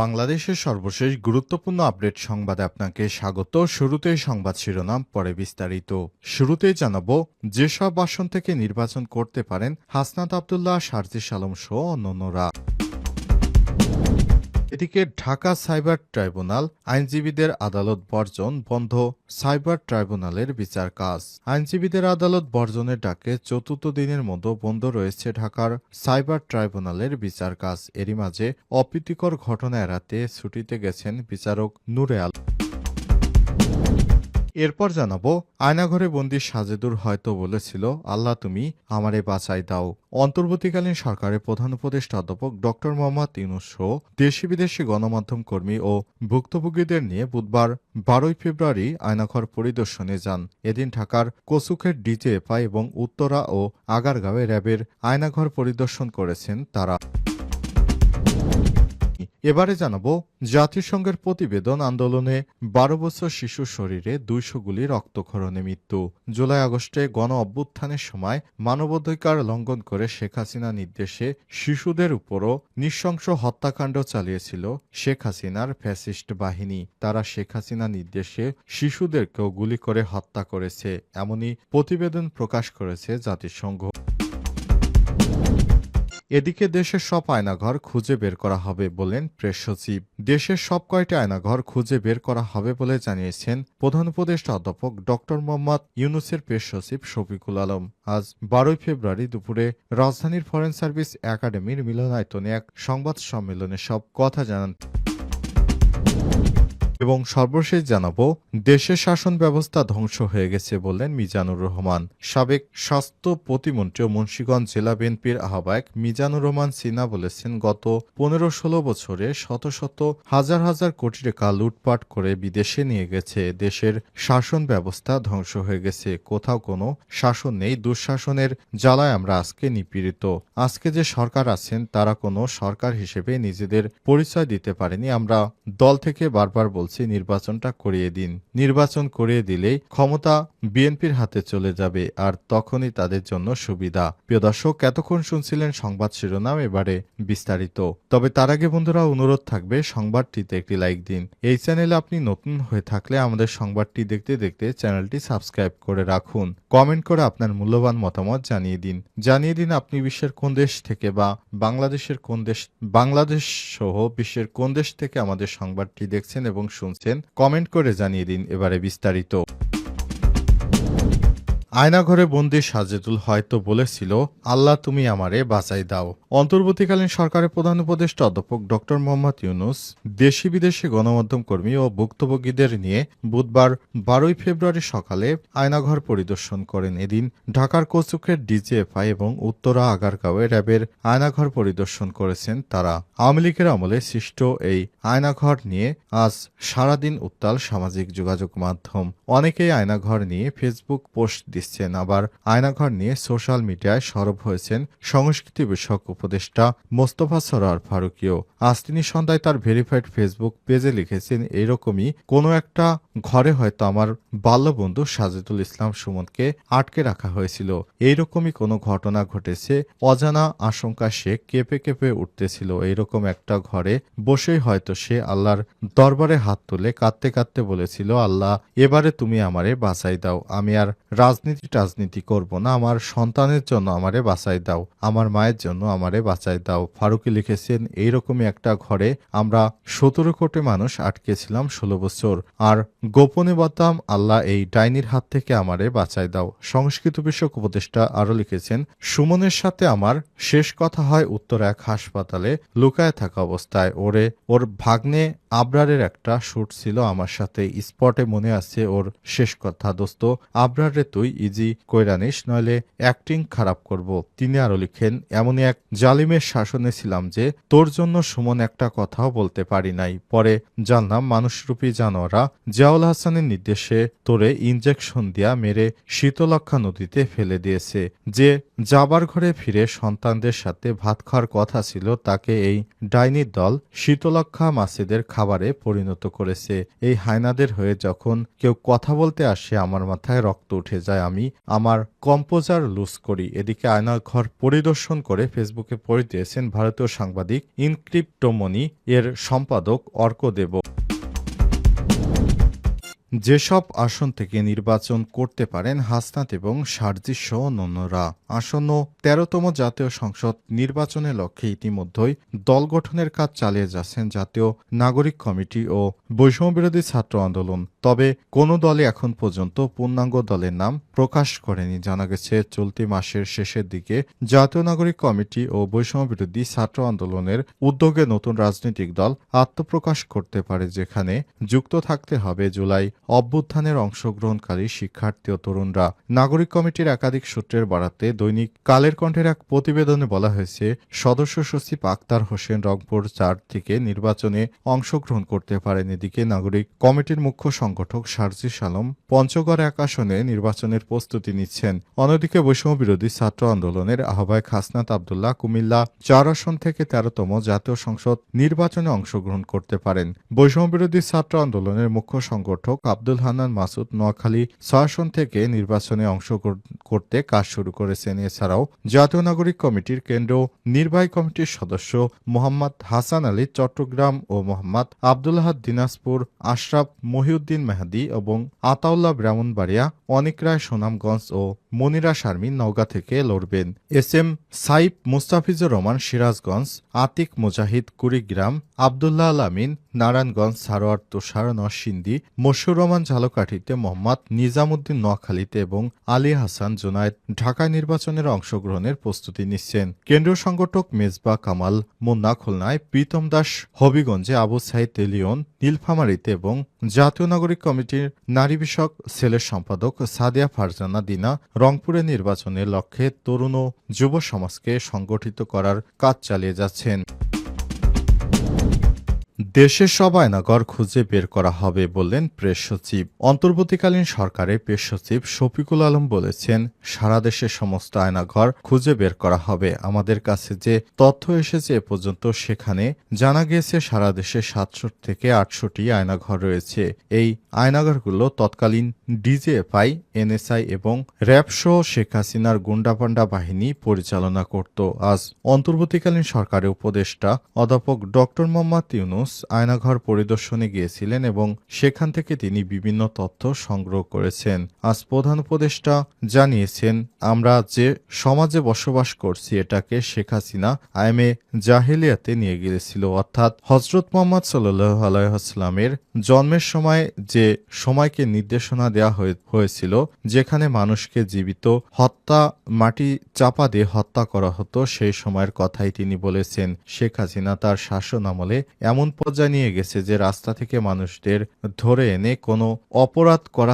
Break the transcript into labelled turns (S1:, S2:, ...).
S1: বাংলাদেশের সর্বশেষ গুরুত্বপূর্ণ আপডেট সংবাদে আপনাকে স্বাগত। শুরুতে সংবাদ শিরোনাম, পরে বিস্তারিত। শুরুতে জানাব, যেসব আসন থেকে নির্বাচন করতে পারেন হাসনাত আবদুল্লাহ শারজিস আলম সহ অন্যান্যরা। এদিকে ঢাকা সাইবার ট্রাইব্যুনাল আইনজীবীদের আদালত বর্জন বন্ধ সাইবার ট্রাইব্যুনালের বিচার কাজ। আইনজীবীদের আদালত বর্জনের ডাকে চতুর্থ দিনের মতো বন্ধ রয়েছে ঢাকার সাইবার ট্রাইব্যুনালের বিচার কাজ। এরই মাঝে অপ্রীতিকর ঘটনা এড়াতে ছুটিতে গেছেন বিচারক নুরে আল এরপর জানাব, আয়নাঘরে বন্দি সাজেদুর হয়তো বলেছিল, আল্লাহ তুমি আমারে বাঁচাই দাও। অন্তর্বর্তীকালীন সরকারের প্রধান উপদেষ্টা অধ্যাপক ড মোহাম্মদ ইউনুস দেশি বিদেশি গণমাধ্যম কর্মী ও ভুক্তভোগীদের নিয়ে বুধবার বারোই ফেব্রুয়ারি আয়নাঘর পরিদর্শনে যান। এদিন ঢাকার কসুকের ডিজেএফআই এবং উত্তরা ও আগারগাঁওয়ে র্যাবের আয়নাঘর পরিদর্শন করেছেন তারা। এবারে জানাব, জাতিসংঘের প্রতিবেদন আন্দোলনে বারো বছর শিশুর শরীরে দুইশো গুলি রক্তক্ষরণে মৃত্যু। জুলাই আগস্টে গণ অভ্যুত্থানের সময় মানবাধিকার লঙ্ঘন করে শেখ হাসিনা নির্দেশে শিশুদের উপরও নৃশংস হত্যাকাণ্ড চালিয়েছিল শেখ হাসিনার ফ্যাসিস্ট বাহিনী। তারা শেখ হাসিনা নির্দেশে শিশুদেরকেও গুলি করে হত্যা করেছে, এমনই প্রতিবেদন প্রকাশ করেছে জাতিসংঘ। এদিকে দেশের সব আয়নাঘর খুঁজে বের করা হবে বলেন প্রেস সচিব। দেশের সব কয়টি আয়নাঘর খুঁজে বের করা হবে বলে জানিয়েছেন প্রধান উপদেষ্টা অধ্যাপক ড মোহাম্মদ ইউনুসের প্রেস সচিব শফিকুল আলম। আজ বারোই ফেব্রুয়ারি দুপুরে রাজধানীর ফরেন সার্ভিস একাডেমির মিলনায়তনে এক সংবাদ সম্মেলনে সব কথা জানান। এবং সর্বশেষ জানাব, দেশের শাসন ব্যবস্থা ধ্বংস হয়ে গেছে বললেন মিজানুর রহমান। সাবেক স্বাস্থ্য প্রতিমন্ত্রী ও মুন্সীগঞ্জ জেলা বিএনপির আহ্বায়ক মিজানুর রহমান সিনা বলেছেন, গত পনেরো ষোলো বছরে শত শত হাজার হাজার কোটি টাকা লুটপাট করে বিদেশে নিয়ে গেছে। দেশের শাসন ব্যবস্থা ধ্বংস হয়ে গেছে। কোথাও কোনো শাসন নেই, দুঃশাসনের জ্বালায় আমরা আজকে নিপীড়িত। আজকে যে সরকার আছেন, তারা কোনো সরকার হিসেবে নিজেদের পরিচয় দিতে পারেনি। আমরা দল থেকে বারবার বলছি, নির্বাচনটা করিয়ে দিন। নির্বাচন করিয়ে দিলেই ক্ষমতা বিএনপির হাতে চলে যাবে, আর তখনই তাদের জন্য সুবিধা। প্রিয় দর্শক, এতক্ষণ শুনছিলেন সংবাদ শিরোনাম, এবারে বিস্তারিত। তবে তার আগে বন্ধুরা, অনুরোধ থাকবে, সংবাদটিতে একটি লাইক দিন। এই চ্যানেলে আপনি নতুন হয়ে থাকলে আমাদের সংবাদটি দেখতে দেখতে চ্যানেলটি সাবস্ক্রাইব করে রাখুন। কমেন্ট করে আপনার মূল্যবান মতামত জানিয়ে দিন। জানিয়ে দিন আপনি বিশ্বের কোন দেশ থেকে বা বাংলাদেশের কোন দেশ, বাংলাদেশ সহ বিশ্বের কোন দেশ থেকে আমাদের সংবাদটি দেখছেন এবং শুনছেন। কমেন্ট করে জানিয়ে দিন এবারে বিস্তারিত। আয়নাঘরে বন্দি সাজেদুল হয়তো বলেছিল, আল্লাহ তুমি আমারে বাঁচাই দাও। অন্তর্বর্তীকালীন সরকারের প্রধান উপদেষ্টা অধ্যাপক ড মোহাম্মদ ইউনুস দেশি বিদেশি গণমাধ্যম কর্মী ও ভুক্তভোগীদের নিয়ে বুধবার বারোই ফেব্রুয়ারি সকালে আয়নাঘর পরিদর্শন করেন। এদিন ঢাকার কচুকের ডিজিএফআই এবং উত্তরা আগারগাঁওয়ে র্যাবের আয়নাঘর পরিদর্শন করেছেন তারা। আওয়ামী লীগের আমলে সৃষ্ট এই আয়নাঘর নিয়ে আজ সারাদিন উত্তাল সামাজিক যোগাযোগ মাধ্যম। অনেকেই আয়নাঘর নিয়ে ফেসবুক পোস্ট দিচ্ছেন আবার আয়নাঘর নিয়ে সোশ্যাল মিডিয়ায় সরব হয়েছেন সংস্কৃতি বিষয়ক উপদেষ্টা মোস্তফা সরার ফারুকিও। আজ তিনি সন্ধ্যায় তার ভেরিফাইড ফেসবুক পেজে লিখেছেন এইরকমই কোনো একটা ঘরে হয়তো আমার বাল্যবন্ধু সাজেদুল ইসলাম সুমনকে আটকে রাখা হয়েছিল। এইরকমই কোনো ঘটনা ঘটেছে, অজানা আশঙ্কা সে কেঁপে কেঁপে উঠতেছিল। এইরকম একটা ঘরে বসেই হয়তো সে আল্লাহর দরবারে হাত তুলে কাঁদতে কাঁদতে বলেছিল, আল্লাহ, এবারে তুমি আমারে বাঁচাই দাও। আমি আর রাজনীতি টাজনীতি করব না। আমার সন্তানের জন্য আমারে বাঁচাই দাও। আমার মায়ের জন্য আমারে বাঁচাই দাও। ফারুকি লিখেছেন, এইরকমই একটা ঘরে আমরা সতেরো কোটি মানুষ আটকেছিলাম ষোলো বছর। আর গোপনে বলতাম আল্লাহ এই ডাইনির হাত থেকে আমারে বাঁচাই দাও। সংস্কৃত বিষয়ক উপদেষ্টা আরও লিখেছেন, সুমনের সাথে আমার শেষ কথা হয় উত্তর এক হাসপাতালে লুকায় থাকা অবস্থায়। ওরে, ওর ভাগ্নে আবরারের একটা শ্যুট ছিল আমার সাথে। স্পটে মনে আছে ওর শেষ কথা, দোস্ত। আবরারে তুই ইজি কইরানিস নইলে অ্যাক্টিং খারাপ করব। তিনি আরও লিখেন, এমনই এক জালিমের শাসনে ছিলাম যে তোর জন্য সুমন একটা কথাও বলতে পারি নাই। পরে জানলাম, মানুষরূপী জানোয়ারা জিয়াউল হাসানের নির্দেশে তোরে ইনজেকশন দিয়া মেরে শীতলক্ষা নদীতে ফেলে দিয়েছে। যে যাবার ঘরে ফিরে সন্তানদের সাথে ভাত খাওয়ার কথা ছিল, তাকে এই ডাইনির দল শীতলক্ষা মাসিদের খাবারে পরিণত করেছে। এই হায়নাদের হয়ে যখন কেউ কথা বলতে আসে, আমার মাথায় রক্ত উঠে যায়। আমি আমার কম্পোজার লুজ করি। এদিকে আয়নার ঘর পরিদর্শন করে ফেসবুকে পড়ে দিয়েছেন ভারতীয় সাংবাদিক ইনক্রিপ্টোমনি এর সম্পাদক অর্কদেব যেসব আসন থেকে নির্বাচন করতে পারেন হাসনাত এবং সার্জিস সহ অন্যান্যরা আসন্ন তেরোতম জাতীয় সংসদ নির্বাচনের লক্ষ্যে ইতিমধ্যেই দল গঠনের কাজ চালিয়ে যাচ্ছেন জাতীয় নাগরিক কমিটি ও বৈষম্যবিরোধী ছাত্র আন্দোলন। তবে কোনো দলে এখন পর্যন্ত পূর্ণাঙ্গ দলের নাম প্রকাশ করেনি। জানা গেছে, চলতি মাসের শেষের দিকে জাতীয় নাগরিক কমিটি ও বৈষম্যবিরোধী ছাত্র আন্দোলনের উদ্যোগে নতুন রাজনৈতিক দল আত্মপ্রকাশ করতে পারে, যেখানে যুক্ত থাকতে হবে জুলাই অভ্যুত্থানের অংশগ্রহণকারী শিক্ষার্থী ও তরুণরা। নাগরিক কমিটির একাধিক সূত্রের বাড়াতে দৈনিক কালের কণ্ঠের এক প্রতিবেদনে বলা হয়েছে, সদস্য সচিব আক্তার হোসেন রংপুর চার থেকে নির্বাচনে অংশগ্রহণ করতে পারেন এদিকে নাগরিক কমিটির মুখ্য সংগঠক সার্জিস আলম পঞ্চগড় এক আসনে নির্বাচনের প্রস্তুতি নিচ্ছেন। অন্যদিকে বৈষম্য বিরোধী ছাত্র আন্দোলনের আহ্বায়ক হাসনাত আবদুল্লাহ কুমিল্লা চার আসন থেকে তেরোতম জাতীয় সংসদ নির্বাচনে অংশগ্রহণ করতে পারেন। বৈষম্য বিরোধী ছাত্র আন্দোলনের মুখ্য সংগঠক আব্দুল হান্নান মাসুদ নোয়াখালী আসন থেকে নির্বাচনে অংশগ্রহণ করতে কাজ শুরু করেছেন। এছাড়াও জাতীয় নাগরিক কমিটির কেন্দ্র নির্বাহী কমিটির সদস্য মোহাম্মদ হাসান আলী, চট্টগ্রাম ও মোহাম্মদ আবদুল্লাহ দিনাজপুর, আশরাফ মহিউদ্দিন মেহাদি এবং আতাউল্লাহ ব্রাহ্মণবাড়িয়া, অনিক রায় সুনামগঞ্জ ও মনিরা শারমিন নওগাঁ থেকে লড়বেন। এস এম সাইফ মুস্তাফিজুর রহমান সিরাজগঞ্জ, আতিক মুজাহিদ কুড়িগ্রাম আবদুল্লাহ আল আমিন, নারায়ণগঞ্জ, সারোয়ার, তুষার মশুর রহমান ঝালকাঠিতে মোহাম্মদ নিজামুদ্দিন নোয়াখালীতে এবং আলী হাসান জোনায়েদ ঢাকায় নির্বাচনের অংশগ্রহণের প্রস্তুতি নিচ্ছেন। কেন্দ্রীয় সংগঠক মেজবা কামাল মুন্না খুলনায় প্রীতম দাস, হবিগঞ্জে আবু সাইদ তেলিয়ন নীলফামারীতে এবং জাতীয় নাগরিক কমিটির নারী বিষয়ক সেলের সম্পাদক সাদিয়া ফারজানা দিনা রংপুরে নির্বাচনের লক্ষ্যে তরুণ ও যুব সমাজকে সংগঠিত করার কাজ চালিয়ে যাচ্ছেন। দেশের সব আয়নাগর খুঁজে বের করা হবে বললেন প্রেস সচিব। অন্তর্বর্তীকালীন সরকারের প্রেস সচিব শফিকুল আলম বলেছেন, সারা দেশের সমস্ত আয়নাঘর খুঁজে বের করা হবে। আমাদের কাছে যে তথ্য এসেছে এ পর্যন্ত সেখানে জানা গিয়েছে সারা দেশে সাতশো থেকে আটশোটি আয়নাঘর রয়েছে। এই আয়নাঘরগুলো তৎকালীন ডিজেএফআই, এনএসআই এবং র্যাব সহ শেখ হাসিনার গুন্ডাপান্ডা বাহিনী পরিচালনা করত। আজ অন্তর্বর্তীকালীন সরকারের উপদেষ্টা অধ্যাপক ডক্টর মোহাম্মদ ইউনুস আয়নাঘর পরিদর্শনে গিয়েছিলেন এবং সেখান থেকে তিনি বিভিন্ন তথ্য সংগ্রহ করেছেন। আজ প্রধান উপদেষ্টা জানিয়েছেন, আমরা যে সমাজে বসবাস করছি, এটাকে শেখ হাসিনা আইএমএ জাহেলিয়াতে নিয়ে গিয়েছিল। অর্থাৎ হজরত মোহাম্মদ সাল্লাহ আলাইসাল্লামের জন্মের সময় যে সময়কে নির্দেশনা হয়ে- হয়েছিল, যেখানে মানুষকে জীবিত হত্যা, মাটি চাপা দিয়ে হত্যা করা হতো, সেই সময়ের কথাই তিনি বলেছেন। শেখ হাসিনা তার শাসন আমলে এমন পর্যায়ে নিয়ে গেছে যে রাস্তা থেকে মানুষদের ধরে এনে কোনো অপরাধ করা